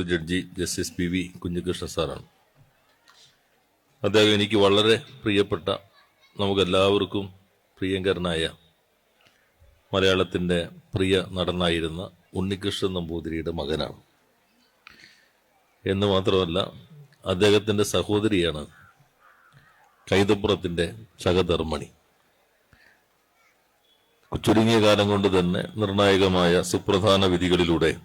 Judge justice P V Kunhikrishna സാറാണ്. അദ്ദേഹം എനിക്ക് വളരെ പ്രിയപ്പെട്ട നമുക്കെല്ലാവർക്കും പ്രിയങ്കരനായ മലയാളത്തിന്റെ പ്രിയ നടനായിരുന്ന ഉണ്ണികൃഷ്ണൻ നമ്പൂതിരിയുടെ മകനാണ്. എന്ന് മാത്രമല്ല അദ്ദേഹത്തിന്റെ സഹോദരിയാണ് കൈതപ്പുറത്തിന്റെ സഹധർമ്മണി. ചുരുങ്ങിയ കാലം കൊണ്ട് തന്നെ നിർണായകമായ സുപ്രധാന വിധികളിലൂടെ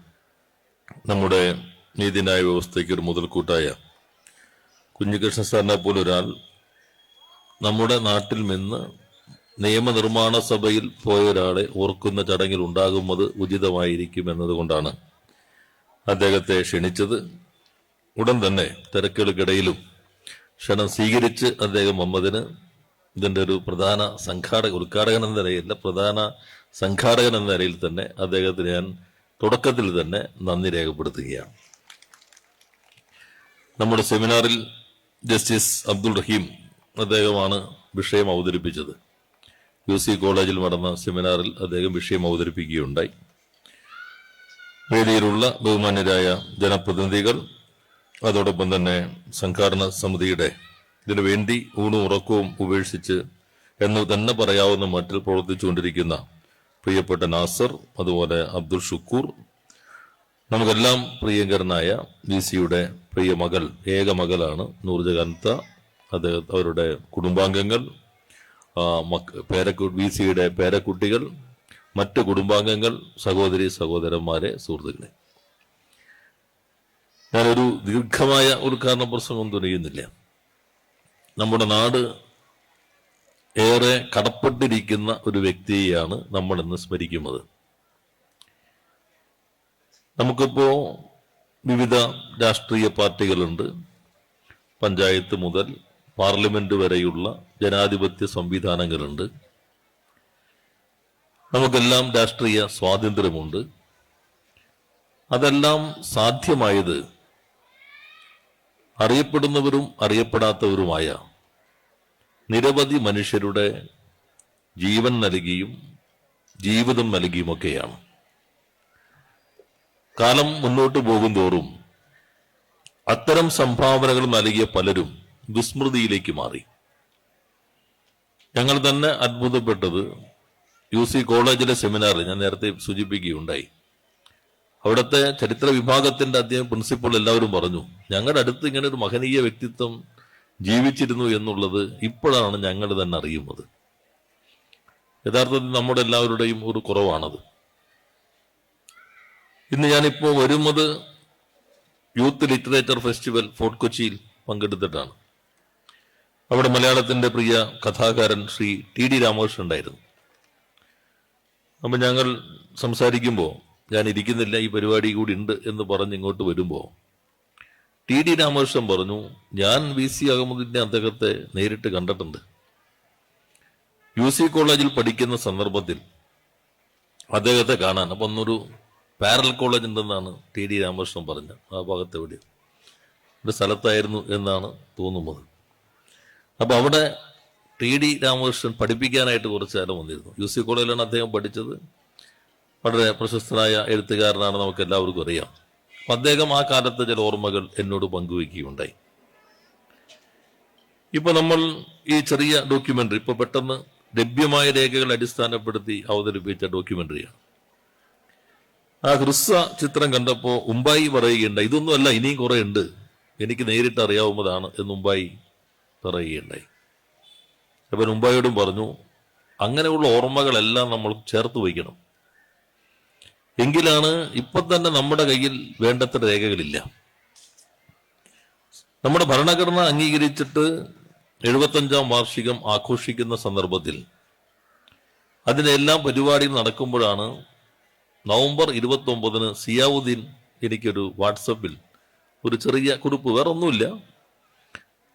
നമ്മുടെ നീതിന്യായ വ്യവസ്ഥയ്ക്ക് ഒരു മുതൽക്കൂട്ടായ കുഞ്ഞികൃഷ്ണ സാറിനെ പോലെ ഒരാൾ നമ്മുടെ നാട്ടിൽ നിന്ന് നിയമനിർമ്മാണ സഭയിൽ പോയ ഒരാളെ ഓർക്കുന്ന ചടങ്ങിൽ ഉണ്ടാകുന്നത് ഉചിതമായിരിക്കും എന്നതുകൊണ്ടാണ് അദ്ദേഹത്തെ ക്ഷണിച്ചത്. ഉടൻ തന്നെ തിരക്കുകൾക്കിടയിലും ക്ഷണം സ്വീകരിച്ച് അദ്ദേഹം വന്നതിന് ഇതിന്റെ ഒരു പ്രധാന സംഘാടക ഉദ്ഘാടകൻ എന്ന നിലയില്ല പ്രധാന സംഘാടകൻ എന്ന നിലയിൽ തന്നെ അദ്ദേഹത്തിന് ഞാൻ തുടക്കത്തിൽ തന്നെ നന്ദി രേഖപ്പെടുത്തുകയാണ്. നമ്മുടെ സെമിനാറിൽ ജസ്റ്റിസ് അബ്ദുൾ റഹീം അദ്ദേഹമാണ് വിഷയം അവതരിപ്പിച്ചത്. യു സി കോളേജിൽ നടന്ന സെമിനാറിൽ അദ്ദേഹം വിഷയം അവതരിപ്പിക്കുകയുണ്ടായി. വേദിയിലുള്ള ബഹുമാന്യരായ ജനപ്രതിനിധികൾ അതോടൊപ്പം തന്നെ സംഘാടന സമിതിയുടെ ഇതിനു വേണ്ടി ഊണും ഉറക്കവും ഉപേക്ഷിച്ച് എന്ന് തന്നെ പറയാവുന്ന മട്ടിൽ പ്രവർത്തിച്ചുകൊണ്ടിരിക്കുന്ന പ്രിയപ്പെട്ട നാസർ അതുപോലെ അബ്ദുൾ ഷുക്കൂർ നമുക്കെല്ലാം പ്രിയങ്കരനായ വി സിയുടെ പ്രിയ മകൾ ഏക മകളാണ് നൂർജഹാൻത്ത അദ്ദേഹം അവരുടെ കുടുംബാംഗങ്ങൾ പേരക്കു വി സിയുടെ പേരക്കുട്ടികൾ മറ്റ് കുടുംബാംഗങ്ങൾ സഹോദരി സഹോദരന്മാരെ സുഹൃത്തുക്കളെ. ഞാനൊരു ദീർഘമായ ഉദ്ഘാടന പ്രസംഗം തുനിയുന്നില്ല നമ്മുടെ നാട് ഏറെ കടപ്പെട്ടിരിക്കുന്ന ഒരു വ്യക്തിയെയാണ് നമ്മൾ ഇന്ന് സ്മരിക്കുന്നത്. നമുക്കിപ്പോ വിവിധ രാഷ്ട്രീയ പാർട്ടികളുണ്ട്. പഞ്ചായത്ത് മുതൽ പാർലമെന്റ് വരെയുള്ള ജനാധിപത്യ സംവിധാനങ്ങളുണ്ട്. നമുക്കെല്ലാം രാഷ്ട്രീയ സ്വാതന്ത്ര്യമുണ്ട്. അതെല്ലാം സാധ്യമായത് അറിയപ്പെടുന്നവരും അറിയപ്പെടാത്തവരുമായ നിരവധി മനുഷ്യരുടെ ജീവൻ നൽകിയും ജീവിതം നൽകിയുമൊക്കെയാണ്. കാലം മുന്നോട്ട് പോകും തോറും അത്തരം സംഭാവനകൾ നൽകിയ പലരും വിസ്മൃതിയിലേക്ക് മാറി. ഞങ്ങൾ തന്നെ അത്ഭുതപ്പെട്ടത് യു സി കോളേജിലെ സെമിനാറിൽ ഞാൻ നേരത്തെ സൂചിപ്പിക്കുകയുണ്ടായി. അവിടുത്തെ ചരിത്ര വിഭാഗത്തിന്റെ അദ്ദേഹം പ്രിൻസിപ്പൾ എല്ലാവരും പറഞ്ഞു ഞങ്ങളുടെ അടുത്ത് ഇങ്ങനെ ഒരു മഹനീയ വ്യക്തിത്വം ജീവിച്ചിരുന്നു എന്നുള്ളത് ഇപ്പോഴാണ് ഞങ്ങൾ തന്നെ അറിയുന്നത്. യഥാർത്ഥത്തിൽ നമ്മുടെ എല്ലാവരുടെയും ഒരു കുറവാണത്. ഇന്ന് ഞാനിപ്പോ വരുന്നത് യൂത്ത് ലിറ്ററേച്ചർ ഫെസ്റ്റിവൽ ഫോർട്ട് കൊച്ചിയിൽ പങ്കെടുത്തിട്ടാണ്. അവിടെ മലയാളത്തിന്റെ പ്രിയ കഥാകാരൻ ശ്രീ ടി ഡി രാമകൃഷ്ണൻ ഉണ്ടായിരുന്നു. അപ്പൊ ഞങ്ങൾ സംസാരിക്കുമ്പോൾ ഞാൻ ഇരിക്കുന്നില്ല ഈ പരിപാടി കൂടി ഉണ്ട് എന്ന് പറഞ്ഞ് ഇങ്ങോട്ട് വരുമ്പോൾ ടി ഡി രാമകൃഷ്ണൻ പറഞ്ഞു ഞാൻ വി സി അഹമ്മദിന്റെ അദ്ദേഹത്തെ നേരിട്ട് കണ്ടിട്ടുണ്ട്. യു സി കോളേജിൽ പഠിക്കുന്ന സന്ദർഭത്തിൽ അദ്ദേഹത്തെ കാണാൻ. അപ്പൊ ഒന്നൊരു പാരൽ കോളേജ് ഉണ്ടെന്നാണ് ടി ഡി രാമകൃഷ്ണൻ പറഞ്ഞത്. ആ ഭാഗത്ത് എവിടെയോ. ഒരു സ്ഥലത്തായിരുന്നു എന്നാണ് തോന്നുന്നത്. അപ്പോൾ അവിടെ ടി ഡി രാമകൃഷ്ണൻ പഠിപ്പിക്കാനായിട്ട് കുറച്ച് കാലം വന്നിരുന്നു. യു സി കോളേജിലാണ് അദ്ദേഹം പഠിച്ചത്. വളരെ പ്രശസ്തനായ എഴുത്തുകാരനാണ് നമുക്ക് എല്ലാവർക്കും അറിയാം. അപ്പൊ അദ്ദേഹം ആ കാലത്തെ ചില ഓർമ്മകൾ എന്നോട് പങ്കുവയ്ക്കുകയുണ്ടായി ഇപ്പൊ നമ്മൾ ഈ ചെറിയ ഡോക്യുമെന്ററി ഇപ്പൊ പെട്ടെന്ന് ലഭ്യമായ രേഖകൾ അടിസ്ഥാനപ്പെടുത്തി അവതരിപ്പിച്ച ഡോക്യുമെന്ററിയാണ്. ആ ഹ്രസ്വ ചിത്രം കണ്ടപ്പോൾ ഉമ്പായി പറയുകയുണ്ടായി. ഇതൊന്നുമല്ല ഇനിയും കുറെ ഉണ്ട് എനിക്ക് നേരിട്ട് അറിയാവുന്നതാണ് എന്ന് ഉമ്പായി പറയുകയുണ്ടായി. അപ്പൻ ഉമ്പായോടും പറഞ്ഞു അങ്ങനെയുള്ള ഓർമ്മകളെല്ലാം നമ്മൾ ചേർത്ത് വയ്ക്കണം. എങ്കിലാണ് ഇപ്പൊ തന്നെ നമ്മുടെ കയ്യിൽ വേണ്ടത്ര രേഖകളില്ല. നമ്മുടെ ഭരണഘടന അംഗീകരിച്ചിട്ട് എഴുപത്തഞ്ചാം വാർഷികം ആഘോഷിക്കുന്ന സന്ദർഭത്തിൽ അതിനെല്ലാം പരിപാടി നടക്കുമ്പോഴാണ് നവംബർ ഇരുപത്തി ഒമ്പതിന് സിയാവുദ്ദീൻ എനിക്കൊരു വാട്സപ്പിൽ ഒരു ചെറിയ കുറിപ്പ് വേറെ ഒന്നുമില്ല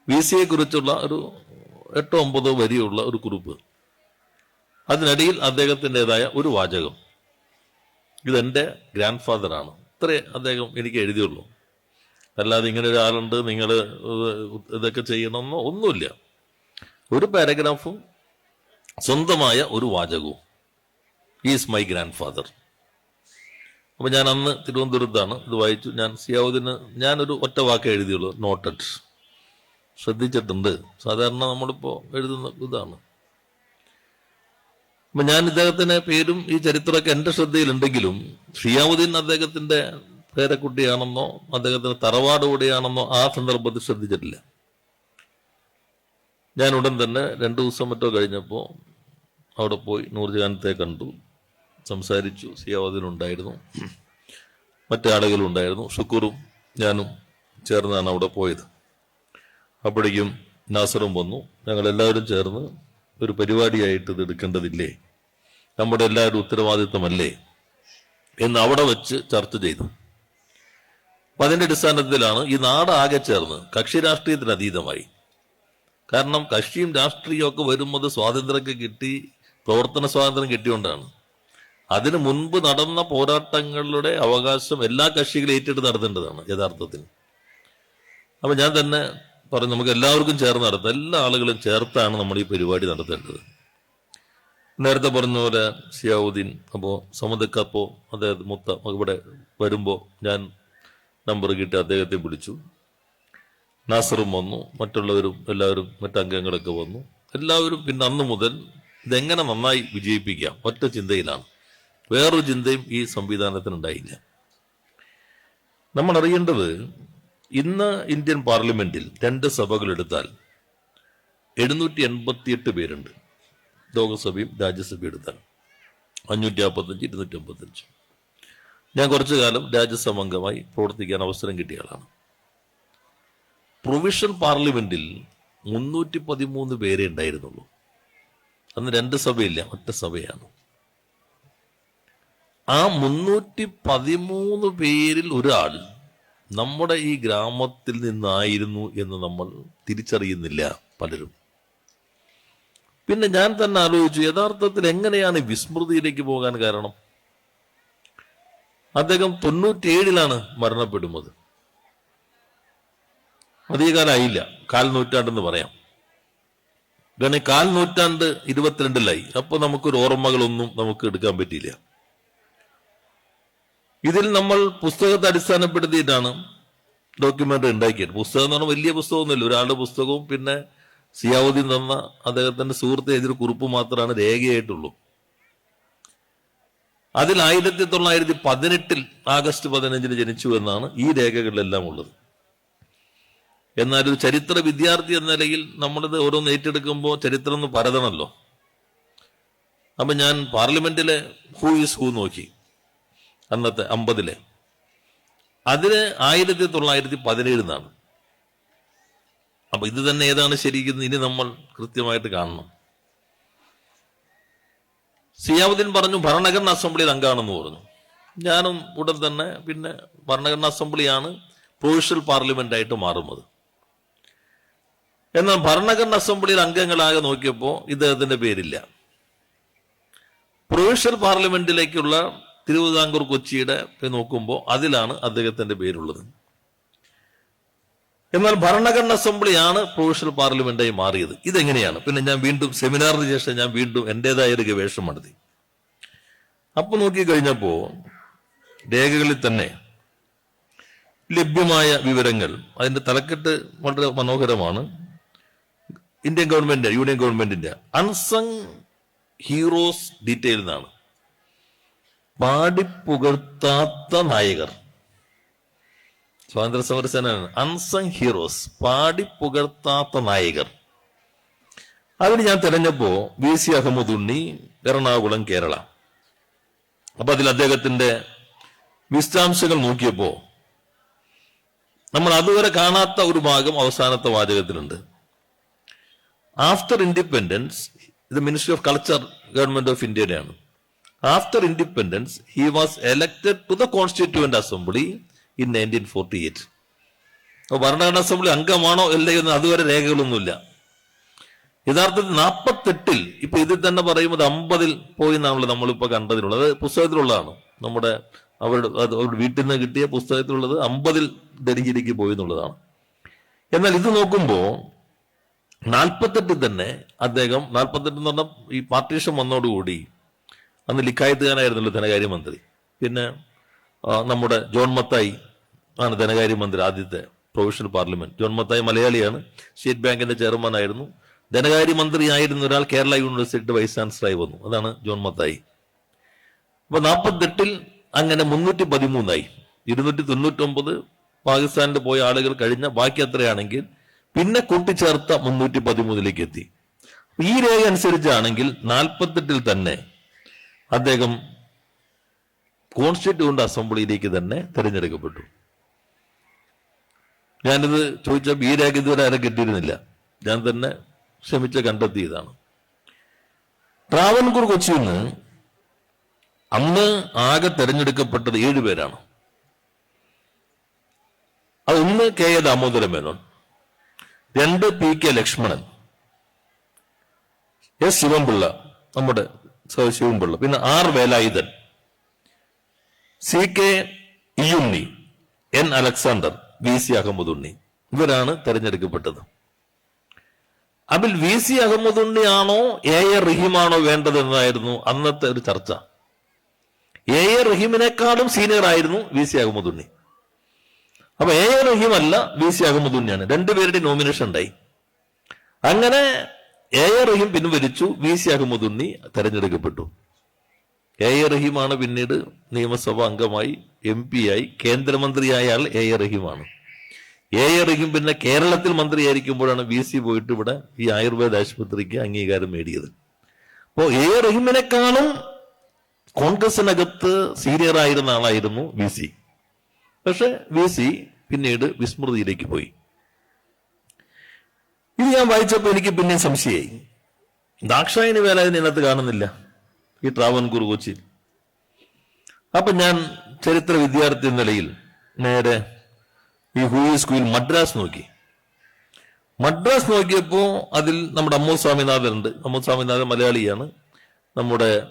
വി സിയെ കുറിച്ചുള്ള ഒരു എട്ടോ ഒമ്പതോ വരിയുള്ള ഒരു കുറിപ്പ്. അതിനിടയിൽ അദ്ദേഹത്തിന്റെതായ ഒരു വാചകം. ഇതെന്റെ ഗ്രാൻഡ് ഫാദറാണ് ഇത്രേ അദ്ദേഹം എനിക്ക് എഴുതിയുള്ളൂ. അല്ലാതെ ഇങ്ങനെ ഒരാളുണ്ട് നിങ്ങൾ ഇതൊക്കെ ചെയ്യണമെന്നോ ഒന്നുമില്ല. ഒരു പാരഗ്രാഫും സ്വന്തമായ ഒരു വാചകവും. ഈസ് മൈ ഗ്രാൻഡ് ഫാദർ അപ്പൊ ഞാൻ അന്ന് തിരുവനന്തപുരത്താണ് ഇത് വായിച്ചു. ഞാൻ സിയാവുദ്ദീന് ഞാനൊരു ഒറ്റ വാക്കേ എഴുതിയുള്ളൂ നോട്ടഡ് ശ്രദ്ധിച്ചിട്ടുണ്ട്. സാധാരണ നമ്മളിപ്പോ എഴുതുന്ന ഇതാണ്. അപ്പൊ ഞാൻ ഇദ്ദേഹത്തിന്റെ പേരും ഈ ചരിത്രമൊക്കെ എന്റെ ശ്രദ്ധയിലുണ്ടെങ്കിലും സിയാവുദ്ദീൻ അദ്ദേഹത്തിന്റെ പേരക്കുട്ടിയാണെന്നോ അദ്ദേഹത്തിന്റെ തറവാട് കൂടിയാണെന്നോ ആ സന്ദർഭത്തിൽ ശ്രദ്ധിച്ചിട്ടില്ല. ഞാൻ ഉടൻ തന്നെ രണ്ടു ദിവസം മറ്റോ കഴിഞ്ഞപ്പോൾ അവിടെ പോയി നൂർജഹാനത്തെ കണ്ടു. സംസാരിച്ചു സിയാവുദ്ദീൻ ഉണ്ടായിരുന്നു മറ്റു ആളുകളുണ്ടായിരുന്നു. ഷുക്കൂറും ഞാനും ചേർന്നാണ് അവിടെ പോയത്. അപ്പോഴേക്കും നാസറും വന്നു. ഞങ്ങളെല്ലാവരും ചേർന്ന് ഒരു പരിപാടിയായിട്ട് ഇത് എടുക്കേണ്ടതില്ലേ? നമ്മുടെ എല്ലാവരും ഉത്തരവാദിത്തമല്ലേ? എന്ന് അവിടെ വെച്ച് ചർച്ച ചെയ്തു. അപ്പം അതിന്റെ അടിസ്ഥാനത്തിലാണ് ഈ നാട് ആകെ ചേർന്ന് കക്ഷി രാഷ്ട്രീയത്തിന് അതീതമായി. കാരണം കക്ഷിയും രാഷ്ട്രീയവും ഒക്കെ വരുമ്പോൾ സ്വാതന്ത്ര്യമൊക്കെ കിട്ടി പ്രവർത്തന സ്വാതന്ത്ര്യം കിട്ടിയോണ്ടാണ് അതിനു മുൻപ് നടന്ന പോരാട്ടങ്ങളുടെ അവകാശം എല്ലാ കക്ഷികളും ഏറ്റെടുത്ത് നടത്തേണ്ടതാണ് യഥാർത്ഥത്തിൽ. അപ്പൊ ഞാൻ തന്നെ പറഞ്ഞു നമുക്ക് എല്ലാവർക്കും ചേർന്ന് നടത്താം. എല്ലാ ആളുകളും ചേർത്താണ് നമ്മൾ ഈ പരിപാടി നടത്തേണ്ടത്. നേരത്തെ പറഞ്ഞ പോലെ സിയാവുദ്ദീൻ അപ്പോ സമതക്കപ്പോ അദ്ദേഹത്തെ മുത്ത ഇവിടെ വരുമ്പോൾ ഞാൻ നമ്പർ കിട്ടി അദ്ദേഹത്തെ വിളിച്ചു. നാസറും വന്നു മറ്റുള്ളവരും എല്ലാവരും മറ്റംഗങ്ങളൊക്കെ വന്നു. എല്ലാവരും പിന്നെ അന്ന് മുതൽ ഇതെങ്ങനെ നന്നായി വിജയിപ്പിക്കാം? ഒറ്റ ചിന്തയിലാണ്. വേറൊരു ചിന്തയും ഈ സംവിധാനത്തിനുണ്ടായില്ല. നമ്മൾ അറിയേണ്ടത് ഇന്ന് ഇന്ത്യൻ പാർലമെന്റിൽ രണ്ട് സഭകൾ എടുത്താൽ എഴുന്നൂറ്റി എൺപത്തിയെട്ട് പേരുണ്ട്. ലോകസഭയും രാജ്യസഭയും എടുത്താൽ അഞ്ഞൂറ്റി അമ്പത്തഞ്ച് ഇരുന്നൂറ്റി അമ്പത്തഞ്ച് ഞാൻ കുറച്ചു കാലം രാജ്യസഭ അംഗമായി പ്രവർത്തിക്കാൻ അവസരം കിട്ടിയ ആളാണ്. പ്രൊവിഷൻ പാർലമെന്റിൽ മുന്നൂറ്റി പതിമൂന്ന് പേരെ ഉണ്ടായിരുന്നുള്ളൂ. അന്ന് രണ്ട് സഭയില്ല ഒറ്റ സഭയാണ്. ആ മുന്നൂറ്റി പതിമൂന്ന് പേരിൽ ഒരാൾ നമ്മുടെ ഈ ഗ്രാമത്തിൽ നിന്നായിരുന്നു എന്ന് നമ്മൾ തിരിച്ചറിയുന്നില്ല പലരും. പിന്നെ ഞാൻ തന്നെ ആലോചിച്ചു യഥാർത്ഥത്തിൽ എങ്ങനെയാണ് വിസ്മൃതിയിലേക്ക് പോകാൻ കാരണം? അദ്ദേഹം തൊണ്ണൂറ്റിയേഴിലാണ് മരണപ്പെടുന്നത്. അധികകാലമായില്ല കാൽ നൂറ്റാണ്ടെന്ന് പറയാം. കാരണം കാൽ നൂറ്റാണ്ട് ഇരുപത്തിരണ്ടിലായി. അപ്പൊ നമുക്കൊരു ഓർമ്മകളൊന്നും നമുക്ക് എടുക്കാൻ പറ്റിയില്ല. ഇതിൽ നമ്മൾ പുസ്തകത്തെ അടിസ്ഥാനപ്പെടുത്തിയിട്ടാണ് ഡോക്യുമെന്ററി ഉണ്ടാക്കിയത്. പുസ്തകം എന്ന് പറഞ്ഞാൽ വലിയ പുസ്തകമൊന്നുമില്ല. ഒരാളുടെ പുസ്തകവും പിന്നെ സിയാവുദ്ദീൻ തന്ന അദ്ദേഹത്തിന്റെ സുഹൃത്ത് എഴുതിയൊരു കുറിപ്പ് മാത്രമാണ് രേഖയായിട്ടുള്ളൂ. അതിൽ ആയിരത്തി തൊള്ളായിരത്തി പതിനെട്ടിൽ ആഗസ്റ്റ് പതിനഞ്ചിന് ജനിച്ചു എന്നാണ് ഈ രേഖകളിലെല്ലാം ഉള്ളത്. എന്നാൽ ഒരു ചരിത്ര വിദ്യാർത്ഥി എന്ന നിലയിൽ നമ്മളിത് ഓരോന്ന് ഏറ്റെടുക്കുമ്പോൾ ചരിത്രം ഒന്ന് പരതണല്ലോ അപ്പൊ ഞാൻ പാർലമെന്റിലെ ഹൂ ഈസ് ഹൂ നോക്കി. അന്നത്തെ അമ്പതിലെ. അതിന് ആയിരത്തി തൊള്ളായിരത്തി പതിനേഴിന്നാണ് അപ്പൊ ഇത് തന്നെ ഏതാണ് ശരിക്കും ഇനി നമ്മൾ കൃത്യമായിട്ട് കാണണം. സിയാവുദ്ദീൻ പറഞ്ഞു ഭരണഘടനാ അസംബ്ലിയിൽ അംഗമാണെന്ന് പറഞ്ഞു. ഞാനും ഉടൻ തന്നെ പിന്നെ ഭരണഘടനാ അസംബ്ലിയാണ് പ്രൊവിഷണൽ പാർലമെന്റ് ആയിട്ട് മാറുന്നത്. എന്നാൽ ഭരണഘടനാ അസംബ്ലിയിൽ അംഗങ്ങളാകെ നോക്കിയപ്പോൾ ഇദ്ദേഹത്തിന്റെ പേരില്ല. പ്രൊവിഷണൽ പാർലമെന്റിലേക്കുള്ള തിരുവിതാംകൂർ കൊച്ചിയുടെ നോക്കുമ്പോൾ അതിലാണ് അദ്ദേഹത്തിന്റെ പേരുള്ളത്. എന്നാൽ ഭരണഘടനാ അസംബ്ലിയാണ് പ്രൊവിഷണൽ പാർലമെന്റായി മാറിയത്. ഇതെങ്ങനെയാണ്? പിന്നെ ഞാൻ വീണ്ടും സെമിനാറിന് ശേഷം ഞാൻ വീണ്ടും എന്റേതായ ഒരു ഗവേഷണം നടത്തി. അപ്പൊ നോക്കി കഴിഞ്ഞപ്പോ രേഖകളിൽ തന്നെ ലഭ്യമായ വിവരങ്ങൾ അതിന്റെ തലക്കെട്ട് വളരെ മനോഹരമാണ്. ഇന്ത്യൻ ഗവൺമെന്റ് യൂണിയൻ ഗവൺമെന്റിന്റെ അൺസങ് ഹീറോസ് ഡീറ്റെയിൽ എന്നാണ്. പാടിപ്പുകഴ്ത്താത്ത നായകർ. സ്വാതന്ത്ര്യ സമര സേനാണ് അൺസങ് ഹീറോസ് പാടിപ്പുകഴ്ത്താത്ത നായകർ. അതിന് ഞാൻ തിരഞ്ഞപ്പോ വി. സി. അഹമ്മദ് ഉണ്ണി എറണാകുളം കേരള. അപ്പൊ അതിൽ അദ്ദേഹത്തിന്റെ വിശദാംശങ്ങൾ നോക്കിയപ്പോ നമ്മൾ അതുവരെ കാണാത്ത ഒരു ഭാഗം അവസാനത്തെ വാചകത്തിലുണ്ട്. ആഫ്റ്റർ ഇൻഡിപെൻഡൻസ് ഇത് ministry of culture government of ഇന്ത്യയുടെയാണ് after independence he was elected to the constituent assembly in nineteen forty eight അപ്പൊ ഭരണഘടനാ അസംബ്ലി അംഗമാണോ അല്ലേ എന്ന് അതുവരെ രേഖകളൊന്നുമില്ല. യഥാർത്ഥത്തിൽ നാൽപ്പത്തെട്ടിൽ ഇപ്പൊ ഇതിൽ തന്നെ പറയുമ്പോൾ അമ്പതിൽ പോയി നമ്മൾ നമ്മളിപ്പോ കണ്ടതിലുള്ളത്. പുസ്തകത്തിലുള്ളതാണ്. നമ്മുടെ അവരുടെ അവരുടെ വീട്ടിൽ നിന്ന് കിട്ടിയ പുസ്തകത്തിലുള്ളത് അമ്പതിൽ ഡൽഹിയിലേക്ക് പോയി എന്നുള്ളതാണ്. എന്നാൽ ഇത് നോക്കുമ്പോൾ നാൽപ്പത്തെട്ടിൽ തന്നെ അദ്ദേഹം നാൽപ്പത്തെട്ട് എന്ന് പറഞ്ഞാൽ ഈ പാർട്ടീഷൻ വന്നോടുകൂടി അന്ന് ലിക്കായത്തുകാരായിരുന്നല്ലോ ധനകാര്യമന്ത്രി. പിന്നെ നമ്മുടെ ജോൺ മത്തായി ആണ് ധനകാര്യമന്ത്രി ആദ്യത്തെ പ്രൊവിഷണൽ പാർലമെന്റ്. ജോൺ മത്തായി മലയാളിയാണ്. സ്റ്റേറ്റ് ബാങ്കിന്റെ ചെയർമാൻ ആയിരുന്നു. ധനകാര്യമന്ത്രി ആയിരുന്ന ഒരാൾ കേരള യൂണിവേഴ്സിറ്റിയുടെ വൈസ് ചാൻസലറായി വന്നു. അതാണ് ജോൺ മത്തായി. അപ്പൊ നാൽപ്പത്തെട്ടിൽ അങ്ങനെ മുന്നൂറ്റി പതിമൂന്നായി ഇരുന്നൂറ്റി തൊണ്ണൂറ്റി ഒമ്പത് പാകിസ്ഥാനിൽ പോയ ആളുകൾ കഴിഞ്ഞ ബാക്കി അത്രയാണെങ്കിൽ പിന്നെ കൂട്ടിച്ചേർത്ത മുന്നൂറ്റി പതിമൂന്നിലേക്ക് എത്തി. ഈ രേഖ അനുസരിച്ചാണെങ്കിൽ നാൽപ്പത്തെട്ടിൽ തന്നെ അദ്ദേഹം കോൺസ്റ്റിറ്റ്യൂണ്ട് അസംബ്ലിയിലേക്ക് തന്നെ തിരഞ്ഞെടുക്കപ്പെട്ടു. ഞാനിത് ചോദിച്ച ഈ രേഖ ഇതുവരെ ആരും കിട്ടിയിരുന്നില്ല. ഞാൻ തന്നെ ശ്രമിച്ച് കണ്ടെത്തിയതാണ്. ട്രാവൻകൂർ കൊച്ചിയിൽ നിന്ന് അന്ന് ആകെ തെരഞ്ഞെടുക്കപ്പെട്ടത് ഏഴുപേരാണ് അത് ഒന്ന് കെ എ ദാമോദര മേനോൻ രണ്ട് P K Lakshmanan S Sivanpillai നമ്മുടെ സ ശിവൻപിള്ള പിന്നെ R Velayudhan C K Iyunni N Alexander V C Ahmed Unni ഇവരാണ് തെരഞ്ഞെടുക്കപ്പെട്ടത്. അതിൽ വി സി അഹമ്മദ് ഉണ്ണിയാണോ എ എ റഹീമാണോ വേണ്ടതെന്നായിരുന്നു അന്നത്തെ ഒരു ചർച്ച. എ എ റഹീമിനേക്കാളും സീനിയർ ആയിരുന്നു വി സി അഹമ്മദ് ഉണ്ണി അപ്പൊ എ എ റഹീം അല്ല വി സി അഹമ്മദ് ഉണ്ണിയാണ് രണ്ടുപേരുടെ നോമിനേഷൻ ഉണ്ടായി. അങ്ങനെ എ എ റഹീം പിൻവലിച്ചു വി സി അഹമ്മദ് ഉണ്ണി തെരഞ്ഞെടുക്കപ്പെട്ടു. എ എ റഹീമാണ് പിന്നീട് നിയമസഭ അംഗമായി എം പി ആയി കേന്ദ്രമന്ത്രിയായ ആൾ എ എ റഹീമാണ് എ എ റഹീം പിന്നെ കേരളത്തിൽ മന്ത്രിയായിരിക്കുമ്പോഴാണ് വി സി പോയിട്ട് ഇവിടെ ഈ ആയുർവേദ ആശുപത്രിക്ക് അംഗീകാരം നേടിയത്. അപ്പോ എ എ റഹീമിനെക്കാളും കോൺഗ്രസിനകത്ത് സീനിയർ ആയിരുന്ന ആളായിരുന്നു വി സി പക്ഷെ വി സി പിന്നീട് വിസ്മൃതിയിലേക്ക് പോയി. ഇത് ഞാൻ വായിച്ചപ്പോൾ എനിക്ക് പിന്നെ സംശയമായി. ദാക്ഷായണി വേല ഇതിനകത്ത് കാണുന്നില്ല. ഈ ട്രാവൻകൂർ കൊച്ചിയിൽ. അപ്പൊ ഞാൻ ചരിത്ര വിദ്യാർത്ഥി നിലയിൽ നേരെ ഈ ഹൂയി സ്കൂളിൽ മദ്രാസ് നോക്കി. മദ്രാസ് നോക്കിയപ്പോൾ അതിൽ നമ്മുടെ അമ്മു സ്വാമിനാഥൻ ഉണ്ട് അമ്മു സ്വാമിനാഥൻ മലയാളിയാണ്. നമ്മുടെ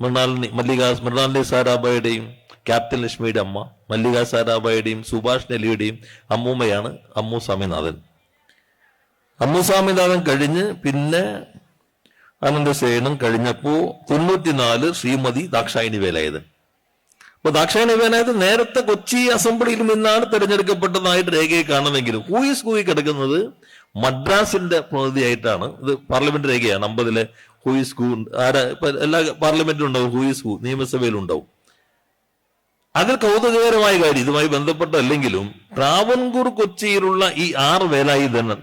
മൃണാലിനി മല്ലിക മൃണാലിനി സാരാഭായുടെയും ക്യാപ്റ്റൻ ലക്ഷ്മിയുടെ അമ്മ മല്ലിക സാരാഭായുടെയും സുഭാഷ് നെല്ലിയുടെയും അമ്മൂമ്മയാണ് അമ്മു സ്വാമിനാഥൻ. അമ്മു സ്വാമിനാഥൻ കഴിഞ്ഞ് പിന്നെ അനന്തശയനം കഴിഞ്ഞപ്പോ തൊണ്ണൂറ്റിനാല് ശ്രീമതി ദാക്ഷായണി വേലായത് അപ്പൊ ദാക്ഷായണി വേലായത് നേരത്തെ കൊച്ചി അസംബ്ലിയിൽ നിന്നാണ് തെരഞ്ഞെടുക്കപ്പെട്ടതായിട്ട് രേഖയെ കാണുമെങ്കിലും ഹൂയിസ് കൂയി കിടക്കുന്നത് മദ്രാസിന്റെ പ്രതിനിധിയായിട്ടാണ്. ഇത് പാർലമെന്റ് രേഖയാണ് അമ്പതിലെ ഹൂയിസ് ഹൂ ആരാ ഇപ്പൊ എല്ലാ പാർലമെന്റിലും ഉണ്ടാവും ഹൂയിസ് ഹൂ നിയമസഭയിലും ഉണ്ടാവും അതിൽ കൗതുകകരമായ കാര്യം ഇതുമായി ബന്ധപ്പെട്ടല്ലെങ്കിലും ട്രാവൻകൂർ കൊച്ചിയിലുള്ള ഈ ആറ് വേലായുധനൻ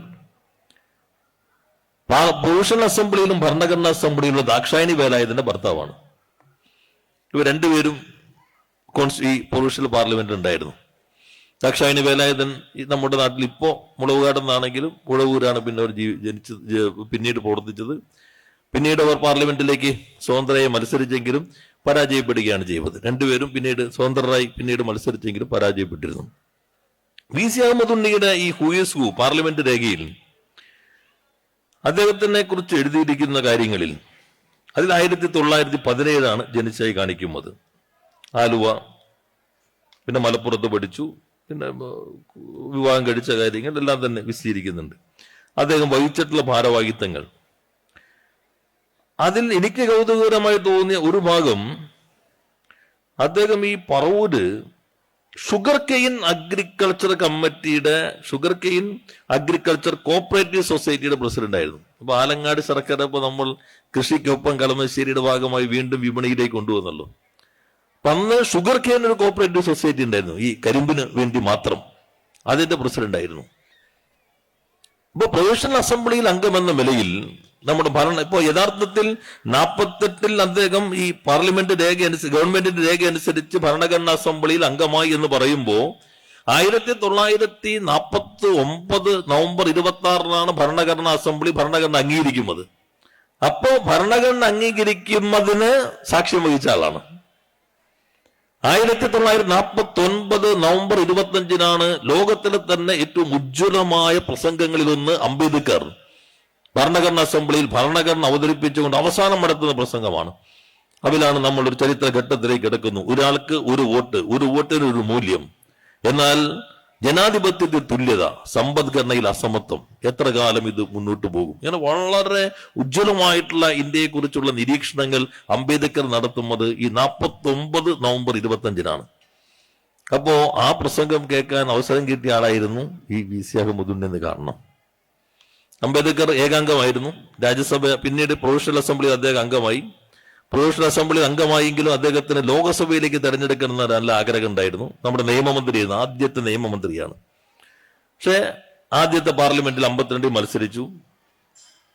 പ്രൊവിഷണൽ അസംബ്ലിയിലും ഭരണഘടനാ അസംബ്ലിയിലുള്ള ദാക്ഷായണി വേലായുധന്റെ ഭർത്താവാണ്. ഇവർ രണ്ടുപേരും ഈ പ്രൊവിഷ്യൽ പാർലമെന്റ് ഉണ്ടായിരുന്നു ദാക്ഷായണി വേലായുധൻ നമ്മുടെ നാട്ടിൽ ഇപ്പോ മുളവുകാടെന്നാണെങ്കിലും മുളവൂരാണ് പിന്നെ അവർ ജനിച്ചത് പിന്നീട് പ്രവർത്തിച്ചത്. പിന്നീട് അവർ പാർലമെന്റിലേക്ക് സ്വതന്ത്രയെ മത്സരിച്ചെങ്കിലും പരാജയപ്പെടുകയാണ് ചെയ്തത്. രണ്ടുപേരും പിന്നീട് സ്വതന്ത്രരായി പിന്നീട് മത്സരിച്ചെങ്കിലും പരാജയപ്പെട്ടിരുന്നു. വി സി അഹമ്മദ് ഉണ്ണിയുടെ ഈ ഹൂയസ്കു പാർലമെന്റ് രേഖയിൽ അദ്ദേഹത്തിനെ കുറിച്ച് എഴുതിയിരിക്കുന്ന കാര്യങ്ങളിൽ അതിൽ ആയിരത്തി തൊള്ളായിരത്തി പതിനേഴാണ് ജനിച്ചായി കാണിക്കുന്നത്. ആലുവ പിന്നെ മലപ്പുറത്ത് പഠിച്ചു പിന്നെ വിവാഹം കഴിച്ച കാര്യങ്ങൾ എല്ലാം തന്നെ വിശദീകരിക്കുന്നുണ്ട്. അദ്ദേഹം വഹിച്ചിട്ടുള്ള ഭാരവാഹിത്വങ്ങൾ. അതിൽ എനിക്ക് കൗതുകകരമായി തോന്നിയ ഒരു ഭാഗം അദ്ദേഹം ഈ പറവൂര് ഷുഗർ കെയിൻ അഗ്രികൾച്ചർ കമ്മിറ്റിയുടെ ഷുഗർ കെയിൻ അഗ്രികൾച്ചർ കോപ്പറേറ്റീവ് സൊസൈറ്റിയുടെ പ്രസിഡന്റ് ആയിരുന്നു. അപ്പൊ ആലങ്ങാട് സർക്കാർ ഇപ്പൊ നമ്മൾ കൃഷിക്കൊപ്പം കളമശ്ശേരിയുടെ ഭാഗമായി വീണ്ടും വിപണിയിലേക്ക് കൊണ്ടുവന്നല്ലോ. അപ്പൊ അന്ന് ഷുഗർ കെയിൻ ഒരു കോപ്പറേറ്റീവ് സൊസൈറ്റി ഉണ്ടായിരുന്നു. ഈ കരിമ്പിന് വേണ്ടി മാത്രം അതിന്റെ പ്രസിഡന്റ് ആയിരുന്നു. ഇപ്പൊ പ്രൊവിഷണൽ അസംബ്ലിയിൽ അംഗമെന്ന നിലയിൽ നമ്മുടെ ഭരണ. ഇപ്പോ യഥാർത്ഥത്തിൽ നാൽപ്പത്തെട്ടിൽ അദ്ദേഹം ഈ പാർലമെന്റ് രേഖ അനുസരിച്ച് ഗവൺമെന്റിന്റെ രേഖ അനുസരിച്ച് ഭരണഘടനാ അസംബ്ലിയിൽ അംഗമായി എന്ന് പറയുമ്പോൾ ആയിരത്തി തൊള്ളായിരത്തി നാൽപ്പത്തി ഒമ്പത് നവംബർ ഇരുപത്തി ആറിനാണ് ഭരണഘടനാ അസംബ്ലി ഭരണഘടന അംഗീകരിക്കുന്നത്. അപ്പോ ഭരണഘടന അംഗീകരിക്കുന്നതിന് സാക്ഷ്യം വഹിച്ച ആളാണ്. ആയിരത്തി തൊള്ളായിരത്തി നാൽപ്പത്തി ഒൻപത് നവംബർ ഇരുപത്തഞ്ചിനാണ് ലോകത്തിലെ തന്നെ ഏറ്റവും ഉജ്ജ്വലമായ പ്രസംഗങ്ങളിലൊന്ന് അംബേദ്കർ. ഭരണഘടനാ അസംബ്ലിയിൽ ഭരണഘടന അവതരിപ്പിച്ചുകൊണ്ട് അവസാനം നടത്തുന്ന പ്രസംഗമാണ്. അതിലാണ് നമ്മൾ ഒരു ചരിത്ര ഘട്ടത്തിലേക്ക് കിടക്കുന്നു. ഒരാൾക്ക് ഒരു വോട്ട് ഒരു വോട്ടിന് ഒരു മൂല്യം. എന്നാൽ ജനാധിപത്യത്തിൽ തുല്യത സമ്പദ്ഘടനയിൽ അസമത്വം. എത്ര കാലം ഇത് മുന്നോട്ട് പോകും? ഇങ്ങനെ വളരെ ഉജ്ജ്വലമായിട്ടുള്ള ഇന്ത്യയെക്കുറിച്ചുള്ള നിരീക്ഷണങ്ങൾ അംബേദ്കർ നടത്തുന്നത് ഈ നാൽപ്പത്തി ഒമ്പത് നവംബർ ഇരുപത്തി അഞ്ചിനാണ് അപ്പോ ആ പ്രസംഗം കേൾക്കാൻ അവസരം കിട്ടിയ ആളായിരുന്നു ഈ വി. സി. അഹമ്മദുൻ എന്ന് കാണണം അംബേദ്കർ ഏകാംഗമായിരുന്നു. രാജ്യസഭ പിന്നീട് പ്രൊവിഷണൽ അസംബ്ലിയിൽ അദ്ദേഹം അംഗമായി. പ്രൊവിഷണൽ അസംബ്ലി അംഗമായെങ്കിലും അദ്ദേഹത്തിന് ലോകസഭയിലേക്ക് തെരഞ്ഞെടുക്കണം എന്ന നല്ല ആഗ്രഹം ഉണ്ടായിരുന്നു. നമ്മുടെ നിയമമന്ത്രിയായിരുന്നു ആദ്യത്തെ നിയമമന്ത്രിയാണ്. പക്ഷേ ആദ്യത്തെ പാർലമെന്റിൽ അമ്പത്തിരണ്ടിൽ മത്സരിച്ചു.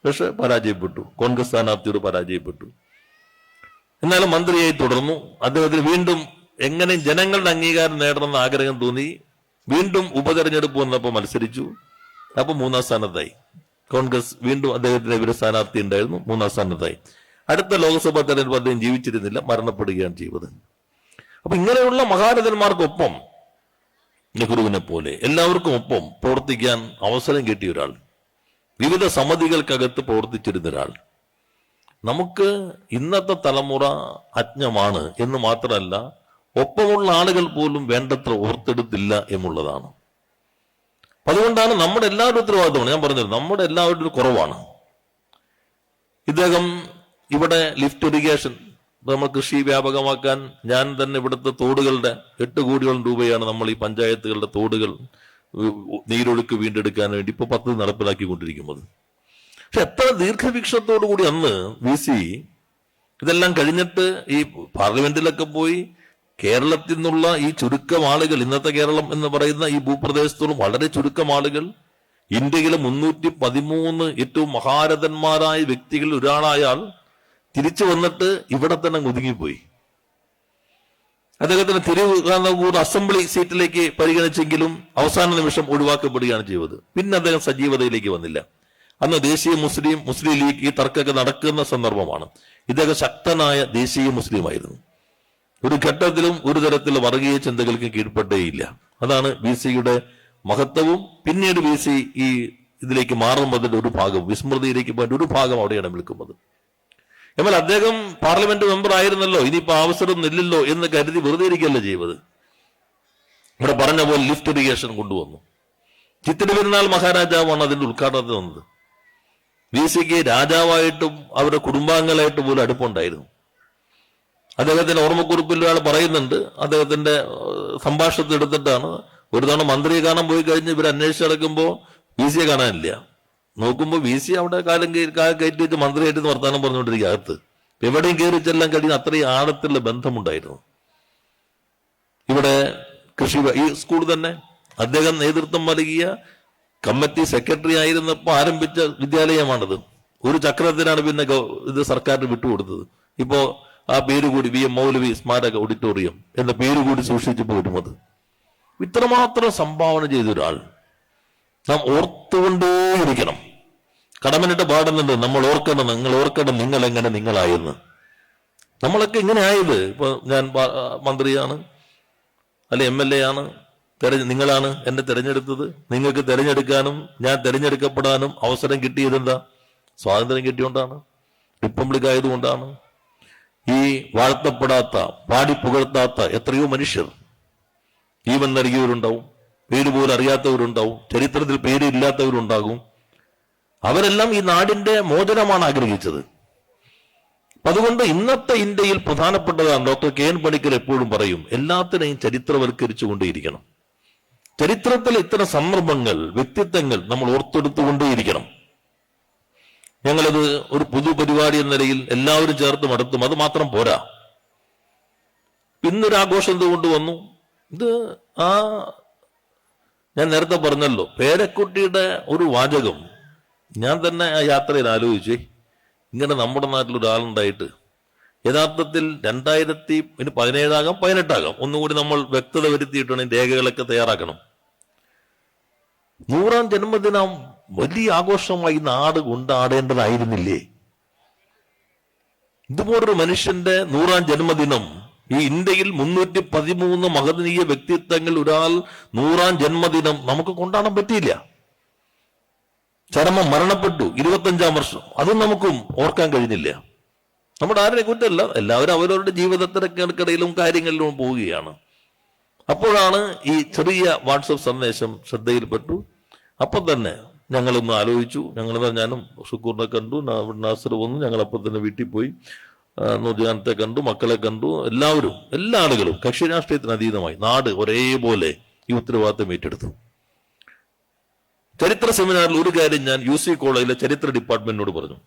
പക്ഷെ പരാജയപ്പെട്ടു. കോൺഗ്രസ് സ്ഥാനാർത്ഥിയോട് പരാജയപ്പെട്ടു. എന്നാലും മന്ത്രിയായി തുടർന്നു. അദ്ദേഹത്തിന് വീണ്ടും എങ്ങനെ ജനങ്ങളുടെ അംഗീകാരം നേടണമെന്ന് ആഗ്രഹം തോന്നി. വീണ്ടും ഉപതെരഞ്ഞെടുപ്പ് വന്നപ്പോൾ മത്സരിച്ചു. അപ്പൊ മൂന്നാം സ്ഥാനത്തായി. കോൺഗ്രസ് വീണ്ടും അദ്ദേഹത്തിന്റെ എതിരെ സ്ഥാനാർത്ഥി ഉണ്ടായിരുന്നു. മൂന്നാം സ്ഥാനത്തായി. അടുത്ത ലോക്സഭാ തെരഞ്ഞെടുപ്പ് അദ്ദേഹം ജീവിച്ചിരുന്നില്ല. മരണപ്പെടുകയാണ് ചെയ്തത്. അപ്പൊ ഇങ്ങനെയുള്ള മഹാരഥന്മാർക്കൊപ്പം നെഹ്റുവിനെ പോലെ എല്ലാവർക്കും ഒപ്പം പ്രവർത്തിക്കാൻ അവസരം കിട്ടിയ ഒരാൾ വിവിധ സമിതികൾക്കകത്ത് പ്രവർത്തിച്ചിരുന്ന ഒരാൾ നമുക്ക് ഇന്നത്തെ തലമുറ അജ്ഞമാണ് എന്ന് മാത്രമല്ല ഒപ്പമുള്ള ആളുകൾ പോലും വേണ്ടത്ര ഓർത്തെടുത്തില്ല എന്നുള്ളതാണ്. അതുകൊണ്ടാണ് നമ്മുടെ എല്ലാവരുടെ ഉത്തരവാദിത്തമാണ് ഞാൻ പറഞ്ഞത് നമ്മുടെ എല്ലാവരുടെ ഒരു കുറവാണ്. ഇദ്ദേഹം ഇവിടെ ലിഫ്റ്റ് ഇറിഗേഷൻ നമ്മൾ കൃഷി വ്യാപകമാക്കാൻ ഞാൻ തന്നെ ഇവിടുത്തെ തോടുകളുടെ എട്ട് കോടിയോളം രൂപയാണ് നമ്മൾ ഈ പഞ്ചായത്തുകളുടെ തോടുകൾ നീരൊഴുക്ക് വീണ്ടെടുക്കാൻ വേണ്ടി ഇപ്പൊ പദ്ധതി നടപ്പിലാക്കിക്കൊണ്ടിരിക്കുന്നത്. പക്ഷെ എത്ര ദീർഘവീക്ഷണത്തോടു കൂടി അന്ന് വി സി ഇതെല്ലാം കഴിഞ്ഞിട്ട് ഈ പാർലമെന്റിലൊക്കെ പോയി കേരളത്തിൽ നിന്നുള്ള ഈ ചുരുക്കം ആളുകൾ ഇന്നത്തെ കേരളം എന്ന് പറയുന്ന ഈ ഭൂപ്രദേശത്തോളം വളരെ ചുരുക്കം ആളുകൾ ഇന്ത്യയിലെ മുന്നൂറ്റി പതിമൂന്ന് ഏറ്റവും മഹാരഥന്മാരായ വ്യക്തികളിൽ ഒരാളായാൽ തിരിച്ചു വന്നിട്ട് ഇവിടെ തന്നെ ഒതുങ്ങിപ്പോയി. അദ്ദേഹത്തിന് തിരുവിതാംകൂർ അസംബ്ലി സീറ്റിലേക്ക് പരിഗണിച്ചെങ്കിലും അവസാന നിമിഷം ഒഴിവാക്കപ്പെടുകയാണ് ചെയ്തത്. പിന്നെ അദ്ദേഹം സജീവതയിലേക്ക് വന്നില്ല. അന്ന് ദേശീയ മുസ്ലിം മുസ്ലിം ലീഗ് ഈ തർക്കമൊക്കെ നടക്കുന്ന സന്ദർഭമാണ്. ഇദ്ദേഹം ശക്തനായ ദേശീയ മുസ്ലിം ആയിരുന്നു ഒരു ഘട്ടത്തിലും ഒരു തരത്തിൽ വർഗീയ ചിന്തകൾക്ക് കീഴ്പ്പെട്ടേയില്ല അതാണ് ബി സിയുടെ മഹത്വവും പിന്നീട് ബി സി ഈ ഇതിലേക്ക് മാറുന്നതിന്റെ ഒരു ഭാഗം വിസ്മൃതിയിലേക്ക് പോയിട്ട് ഒരു ഭാഗം അവിടെയാണ് നിൽക്കുന്നത്. എന്നാൽ അദ്ദേഹം പാർലമെന്റ് മെമ്പർ ആയിരുന്നല്ലോ ഇനിയിപ്പോ അവസരം നില്ലല്ലോ എന്ന് കരുതി വെറുതെ ഇരിക്കുകയല്ല ചെയ്തത്. ഇവിടെ പറഞ്ഞ പോലെ ലിഫ്റ്റ് ഇറിഗേഷൻ കൊണ്ടുവന്നു. ചിത്തിരി പെരുന്നാൾ മഹാരാജാവാണ് അതിന്റെ ഉദ്ഘാടനത്തിൽ വന്നത്. വി സിക്ക് രാജാവായിട്ടും അവരുടെ കുടുംബാംഗങ്ങളായിട്ടും പോലും അടുപ്പുണ്ടായിരുന്നു അദ്ദേഹത്തിന്റെ ഓർമ്മക്കുറിപ്പിൽ ഒരാൾ പറയുന്നുണ്ട്. അദ്ദേഹത്തിന്റെ സംഭാഷണത്തിൽ എടുത്തിട്ടാണ്. ഒരു തവണ മന്ത്രിയെ കാണാൻ പോയി കഴിഞ്ഞ് ഇവർ അന്വേഷിച്ച് നടക്കുമ്പോൾ വി സിയെ കാണാനില്ല. നോക്കുമ്പോൾ വി സി അവിടെ കാലം കയറ്റി വെച്ച് മന്ത്രിയായിട്ട് വർത്തമാനം പറഞ്ഞുകൊണ്ടിരിക്കുക അകത്ത്. എവിടെയും കയറി ചെല്ലാൻ കഴിയുന്ന അത്രയും ആഴത്തിലുള്ള ബന്ധമുണ്ടായിരുന്നു. ഇവിടെ കൃഷി ഈ സ്കൂൾ തന്നെ അദ്ദേഹം നേതൃത്വം നൽകിയ കമ്മിറ്റി സെക്രട്ടറി ആയിരുന്നപ്പോൾ ആരംഭിച്ച വിദ്യാലയമാണിത്. ഒരു ചക്രത്തിനാണ് പിന്നെ ഇത് സർക്കാരിന് വിട്ടുകൊടുത്തത്. ഇപ്പോ ആ പേര് കൂടി വി എം മൗലവി സ്മാരക ഓഡിറ്റോറിയം എന്ന പേര് കൂടി സൂക്ഷിച്ചു പോരുമത് ഇത്രമാത്രം സംഭാവന ചെയ്ത ഒരാൾ നാം ഓർത്തുകൊണ്ടേയിരിക്കണം. കടമനിട്ട് പാടുന്നുണ്ട് നമ്മൾ ഓർക്കണം നിങ്ങൾ ഓർക്കണം നിങ്ങൾ എങ്ങനെ നിങ്ങളായെന്ന്. നമ്മളൊക്കെ ഇങ്ങനെ ആയത് ഇപ്പൊ ഞാൻ മന്ത്രിയാണ് അല്ലെ എം എൽ എ ആണ് തെരഞ്ഞ് നിങ്ങളാണ് എന്നെ തിരഞ്ഞെടുത്തത്. നിങ്ങൾക്ക് തിരഞ്ഞെടുക്കാനും ഞാൻ തിരഞ്ഞെടുക്കപ്പെടാനും അവസരം കിട്ടിയതെന്താ? സ്വാതന്ത്ര്യം കിട്ടിയോണ്ടാണ്. റിപ്പബ്ലിക് ആയതുകൊണ്ടാണ് ഈ വാഴ്ത്തപ്പെടാത്ത പാടി പുകഴ്ത്താത്ത എത്രയോ മനുഷ്യർ ജീവൻ നൽകിയവരുണ്ടാവും പേര് പോലും അറിയാത്തവരുണ്ടാവും ചരിത്രത്തിൽ പേരില്ലാത്തവരുണ്ടാകും. അവരെല്ലാം ഈ നാടിന്റെ മോചനമാണ് ആഗ്രഹിച്ചത്. അതുകൊണ്ട് ഇന്നത്തെ ഇന്ത്യയിൽ പ്രധാനപ്പെട്ടതാണ് ഡോക്ടർ കെ എൻ പണിക്കർ എപ്പോഴും പറയും എല്ലാത്തിനെയും ചരിത്രവൽക്കരിച്ചു കൊണ്ടേയിരിക്കണം ചരിത്രത്തിൽ ഇത്തരം സന്ദർഭങ്ങൾ വ്യക്തിത്വങ്ങൾ നമ്മൾ ഓർത്തെടുത്തുകൊണ്ടേയിരിക്കണം. ഞങ്ങളത് ഒരു പൊതുപരിപാടി എന്ന നിലയിൽ എല്ലാവരും ചേർത്ത് നടത്തും. അത് മാത്രം പോരാ. ഇന്നൊരു ആഘോഷം എന്തുകൊണ്ട് വന്നു. ഇത് ആ ഞാൻ നേരത്തെ പറഞ്ഞല്ലോ പേരക്കുട്ടിയുടെ ഒരു വാചകം. ഞാൻ തന്നെ ആ യാത്രയിൽ ആലോചിച്ചേ. ഇങ്ങനെ നമ്മുടെ നാട്ടിൽ ഒരാളുണ്ടായിട്ട് യഥാർത്ഥത്തിൽ രണ്ടായിരത്തി ഇനി പതിനേഴാകാം പതിനെട്ടാകാം. ഒന്നുകൂടി നമ്മൾ വ്യക്തത വരുത്തിയിട്ടാണ് രേഖകളൊക്കെ തയ്യാറാക്കണം. നൂറാം ജന്മദിനം വലിയ ആഘോഷമായി നാട് കൊണ്ടാടേണ്ടതായിരുന്നില്ലേ? ഇതുപോലൊരു മനുഷ്യന്റെ നൂറാം ജന്മദിനം ഈ ഇന്ത്യയിൽ മുന്നൂറ്റി പതിമൂന്ന് മഹനീയ വ്യക്തിത്വങ്ങൾ ഒരാൾ നൂറാം ജന്മദിനം നമുക്ക് കൊണ്ടാടാൻ പറ്റിയില്ല. ചരമം മരണപ്പെട്ടു ഇരുപത്തഞ്ചാം വർഷം. അതും നമുക്കും ഓർക്കാൻ കഴിഞ്ഞില്ല. നമ്മുടെ ആരുടെ കുറ്റമല്ല എല്ലാവരും അവരവരുടെ ജീവിതത്തിനൊക്കെക്കിടയിലും കാര്യങ്ങളിലും പോവുകയാണ്. അപ്പോഴാണ് ഈ ചെറിയ വാട്സപ്പ് സന്ദേശം ശ്രദ്ധയിൽപ്പെട്ടു. അപ്പം തന്നെ ഞങ്ങളൊന്ന് ആലോചിച്ചു. ഞങ്ങൾ ഞാനും ഷുക്കൂറിനെ കണ്ടു നാസർ വന്നു ഞങ്ങൾ അപ്പം തന്നെ വീട്ടിൽ പോയി. നൂർജാനത്തെ കണ്ടു മക്കളെ കണ്ടു എല്ലാവരും എല്ലാ ആളുകളും കക്ഷി രാഷ്ട്രീയത്തിന് അതീതമായി. നാട് ഒരേപോലെ ഈ ഉത്തരവാദിത്തം ഏറ്റെടുത്തു. ചരിത്ര സെമിനാറിൽ ഒരു കാര്യം ഞാൻ യു സി കോളേജിലെ ചരിത്ര ഡിപ്പാർട്ട്മെന്റിനോട് പറഞ്ഞു.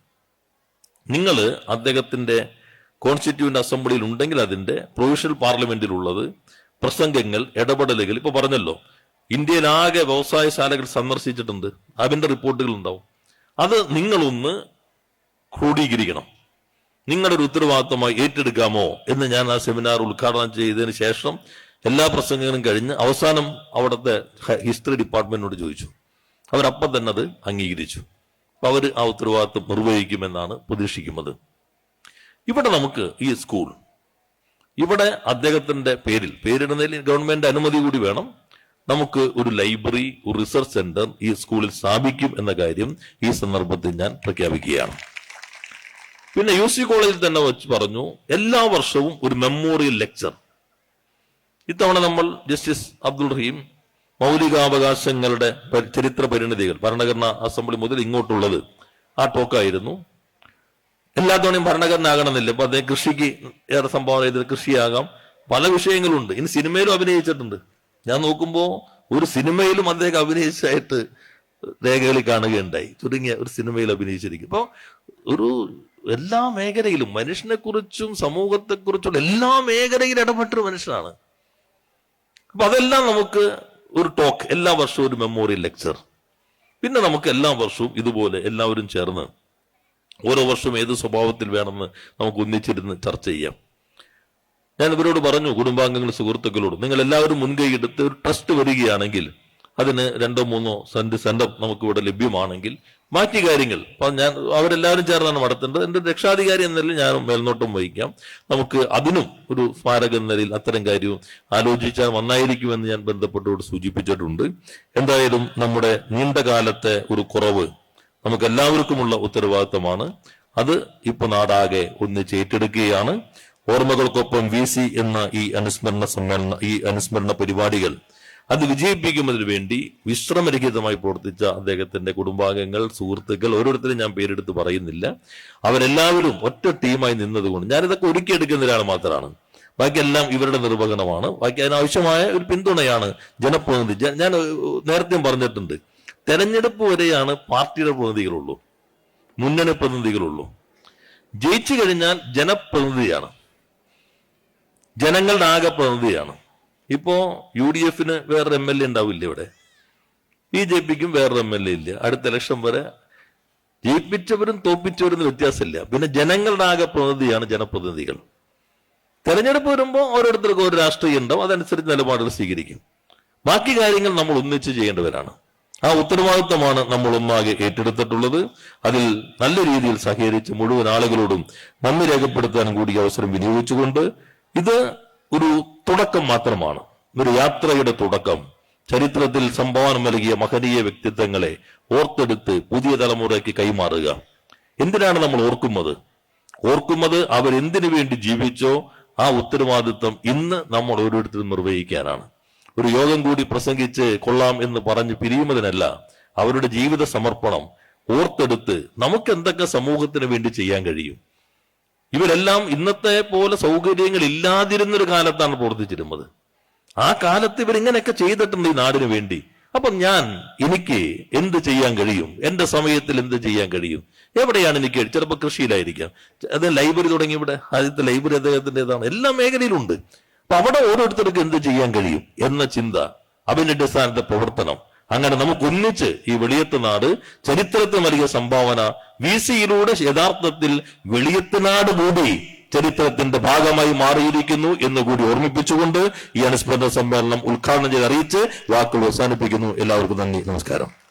നിങ്ങൾ അദ്ദേഹത്തിന്റെ കോൺസ്റ്റിറ്റ്യൂന്റ് അസംബ്ലിയിൽ ഉണ്ടെങ്കിൽ അതിന്റെ പ്രൊവിഷണൽ പാർലമെന്റിലുള്ളത് പ്രസംഗങ്ങൾ ഇടപെടലുകൾ ഇപ്പൊ പറഞ്ഞല്ലോ. ഇന്ത്യയിലാകെ വ്യവസായശാലകൾ സന്ദർശിച്ചിട്ടുണ്ട്. അതിന്റെ റിപ്പോർട്ടുകൾ ഉണ്ടാവും അത് നിങ്ങളൊന്ന് ക്രോഡീകരിക്കണം. നിങ്ങളുടെ ഒരു ഉത്തരവാദിത്വമായി ഏറ്റെടുക്കാമോ എന്ന് ഞാൻ ആ സെമിനാർ ഉദ്ഘാടനം ചെയ്തതിന് ശേഷം എല്ലാ പ്രസംഗങ്ങളും കഴിഞ്ഞ് അവസാനം അവിടുത്തെ ഹിസ്റ്ററി ഡിപ്പാർട്ട്മെന്റിനോട് ചോദിച്ചു. അവരപ്പം തന്നെ അത് അംഗീകരിച്ചു. അവർ ആ ഉത്തരവാദിത്വം നിർവഹിക്കുമെന്നാണ് പ്രതീക്ഷിക്കുന്നത്. ഇവിടെ നമുക്ക് ഈ സ്കൂൾ. ഇവിടെ അദ്ദേഹത്തിന്റെ പേരിൽ പേരിടുന്നതിൽ ഗവൺമെന്റ് അനുമതി കൂടി വേണം. നമുക്ക് ഒരു ലൈബ്രറി ഒരു റിസർച്ച് സെന്റർ ഈ സ്കൂളിൽ സ്ഥാപിക്കും എന്ന കാര്യം ഈ സന്ദർഭത്തിൽ ഞാൻ പ്രഖ്യാപിക്കുകയാണ്. പിന്നെ യു സി കോളേജിൽ തന്നെ വെച്ച് പറഞ്ഞു എല്ലാ വർഷവും ഒരു മെമ്മോറിയൽ ലെക്ചർ. ഇത്തവണ നമ്മൾ ജസ്റ്റിസ് അബ്ദുൾ റഹീം മൗലികാവകാശങ്ങളുടെ ചരിത്ര പരിണിതികൾ ഭരണഘടനാ അസംബ്ലി മുതൽ ഇങ്ങോട്ടുള്ളത് ആ ടോക്കായിരുന്നു. എല്ലാ തവണയും ഭരണഘടന ആകണമെന്നില്ല അപ്പൊ അദ്ദേഹം കൃഷിക്ക് ഏറെ സംഭാവന ചെയ്തത് കൃഷിയാകാം. പല വിഷയങ്ങളുണ്ട്. ഇനി സിനിമയിലും അഭിനയിച്ചിട്ടുണ്ട്. ഞാൻ നോക്കുമ്പോൾ ഒരു സിനിമയിലും അദ്ദേഹം അഭിനയിച്ചായിട്ട് രേഖകളിൽ കാണുകയുണ്ടായി. തുടങ്ങിയ ഒരു സിനിമയിൽ അഭിനയിച്ചിരിക്കും. അപ്പോൾ ഒരു എല്ലാ മേഖലയിലും മനുഷ്യനെക്കുറിച്ചും കുറിച്ചും സമൂഹത്തെ കുറിച്ചുള്ള എല്ലാ മേഖലയിലും ഇടപെട്ടൊരു മനുഷ്യനാണ്. അപ്പൊ അതെല്ലാം നമുക്ക് ഒരു ടോക്ക് എല്ലാ വർഷവും ഒരു മെമ്മോറിയൽ ലെക്ചർ പിന്നെ നമുക്ക് എല്ലാ വർഷവും ഇതുപോലെ എല്ലാവരും ചേർന്ന് ഓരോ വർഷവും ഏത് സ്വഭാവത്തിൽ വേണമെന്ന് നമുക്ക് ഒന്നിച്ചിരുന്ന് ചർച്ച ചെയ്യാം. ഞാൻ ഇവരോട് പറഞ്ഞു കുടുംബാംഗങ്ങൾ സുഹൃത്തുക്കളോട് നിങ്ങൾ എല്ലാവരും മുൻകൈ എടുത്ത് ഒരു ട്രസ്റ്റ് വരികയാണെങ്കിൽ അതിന് രണ്ടോ മൂന്നോ സെന്റ് സെന്റർ നമുക്ക് ഇവിടെ ലഭ്യമാണെങ്കിൽ ബാക്കി കാര്യങ്ങൾ. ഞാൻ അവരെല്ലാവരും ചേർന്നാണ് നടത്തേണ്ടത്. എന്റെ രക്ഷാധികാരി എന്ന നിലയിൽ ഞാൻ മേൽനോട്ടം വഹിക്കാം. നമുക്ക് അതിനും ഒരു സ്മാരക എന്ന നിലയിൽ അത്തരം കാര്യവും ആലോചിച്ചാൽ നന്നായിരിക്കുമെന്ന് ഞാൻ ബന്ധപ്പെട്ടവരോട് സൂചിപ്പിച്ചിട്ടുണ്ട്. എന്തായാലും നമ്മുടെ നീണ്ടകാലത്തെ ഒരു കുറവ് നമുക്ക് എല്ലാവർക്കുമുള്ള ഉത്തരവാദിത്തമാണ്. അത് ഇപ്പൊ നാടാകെ ഒന്നിച്ച് ഏറ്റെടുക്കുകയാണ്. ഓർമ്മകൾക്കൊപ്പം വി സി എന്ന ഈ അനുസ്മരണ സമ്മേളന ഈ അനുസ്മരണ പരിപാടികൾ അത് വിജയിപ്പിക്കുന്നതിന് വേണ്ടി വിശ്രമരഹിതമായി പ്രവർത്തിച്ച അദ്ദേഹത്തിന്റെ കുടുംബാംഗങ്ങൾ സുഹൃത്തുക്കൾ ഓരോരുത്തരും ഞാൻ പേരെടുത്ത് പറയുന്നില്ല. അവരെല്ലാവരും ഒറ്റ ടീമായി നിന്നതുകൊണ്ട് ഞാനിതൊക്കെ ഒരുക്കിയെടുക്കുന്ന ഒരാൾ മാത്രമാണ് ബാക്കിയെല്ലാം ഇവരുടെ നിർവഹണമാണ്. ബാക്കി അതിനാവശ്യമായ ഒരു പിന്തുണയാണ് ജനപ്രതിനിധി. ഞാൻ നേരത്തെയും പറഞ്ഞിട്ടുണ്ട് തെരഞ്ഞെടുപ്പ് വരെയാണ് പാർട്ടിയുടെ പ്രതിനിധികളുള്ളൂ മുന്നണി പ്രതിനിധികളുള്ളൂ. ജയിച്ചു കഴിഞ്ഞാൽ ജനപ്രതിനിധിയാണ്. ജനങ്ങളുടെ ആകെ പ്രതിനിധിയാണ്. ഇപ്പോ യു ഡി എഫിന് വേറൊരു എം എൽ എ ഉണ്ടാവില്ല ഇവിടെ? ബി ജെ പിക്കും വേറൊരു എം എൽ എ ഇല്ല. അടുത്ത ഇലക്ഷൻ വരെ ജയിപ്പിച്ചവരും തോപ്പിച്ചവരും വ്യത്യാസമില്ല. പിന്നെ ജനങ്ങളുടെ ആകെ പ്രതിനിധിയാണ് ജനപ്രതിനിധികൾ. തെരഞ്ഞെടുപ്പ് വരുമ്പോൾ ഓരോരുത്തർക്കും ഒരു രാഷ്ട്രീയം ഉണ്ടാവും. അതനുസരിച്ച് നിലപാടുകൾ സ്വീകരിക്കും. ബാക്കി കാര്യങ്ങൾ നമ്മൾ ഒന്നിച്ച് ചെയ്യേണ്ടവരാണ്. ആ ഉത്തരവാദിത്വമാണ് നമ്മൾ ഒന്നാകെ ഏറ്റെടുത്തിട്ടുള്ളത്. അതിൽ നല്ല രീതിയിൽ സഹകരിച്ച് മുഴുവൻ ആളുകളോടും നന്ദി രേഖപ്പെടുത്താനും കൂടി അവസരം വിനിയോഗിച്ചുകൊണ്ട് ഇത് ഒരു തുടക്കം മാത്രമാണ്. ഒരു യാത്രയുടെ തുടക്കം. ചരിത്രത്തിൽ സംഭാവന നൽകിയ മഹനീയ വ്യക്തിത്വങ്ങളെ ഓർത്തെടുത്ത് പുതിയ തലമുറയ്ക്ക് കൈമാറുക. എന്തിനാണ് നമ്മൾ ഓർക്കുന്നത്? ഓർക്കുന്നത് അവരെന്തിനു വേണ്ടി ജീവിച്ചോ ആ ഉത്തരവാദിത്വം ഇന്ന് നമ്മൾ ഓരോരുത്തരും നിർവഹിക്കാനാണ്. ഒരു യോഗം കൂടി പ്രസംഗിച്ച് കൊള്ളാം എന്ന് പറഞ്ഞ് പിരിയുന്നതിനല്ല അവരുടെ ജീവിത സമർപ്പണം ഓർത്തെടുത്ത് നമുക്ക് എന്തൊക്കെ സമൂഹത്തിന് വേണ്ടി ചെയ്യാൻ കഴിയും? ഇവരെല്ലാം ഇന്നത്തെ പോലെ സൗകര്യങ്ങൾ ഇല്ലാതിരുന്നൊരു കാലത്താണ് പ്രവർത്തിച്ചിരുന്നത്. ആ കാലത്ത് ഇവരിങ്ങനെയൊക്കെ ചെയ്തിട്ടുണ്ട് ഈ നാടിനു വേണ്ടി. അപ്പൊ ഞാൻ എനിക്ക് എന്ത് ചെയ്യാൻ കഴിയും? എന്റെ സമയത്തിൽ എന്ത് ചെയ്യാൻ കഴിയും? എവിടെയാണ് എനിക്ക് ചിലപ്പോൾ കൃഷിയിലായിരിക്കാം. അത് ലൈബ്രറി തുടങ്ങി ഇവിടെ. ആദ്യത്തെ ലൈബ്രറി അദ്ദേഹത്തിന്റെതാണ്. എല്ലാ മേഖലയിലുണ്ട്. അപ്പൊ അവിടെ ഓരോരുത്തർക്കും എന്ത് ചെയ്യാൻ കഴിയും എന്ന ചിന്ത അതിന്റെ പ്രവർത്തനം. അങ്ങനെ നമുക്ക് ഒന്നിച്ച് ഈ വെളിയത്ത് നാട് ചരിത്രത്തിൽ നൽകിയ സംഭാവന വി സിയിലൂടെ യഥാർത്ഥത്തിൽ വെളിയത്ത് നാട് കൂടി ചരിത്രത്തിന്റെ ഭാഗമായി മാറിയിരിക്കുന്നു എന്ന് കൂടി ഓർമ്മിപ്പിച്ചുകൊണ്ട് ഈ അനുസ്മരണ സമ്മേളനം ഉദ്ഘാടനം ചെയ്ത് അറിയിച്ച് വാക്കുകൾ അവസാനിപ്പിക്കുന്നു. എല്ലാവർക്കും നന്ദി. നമസ്കാരം.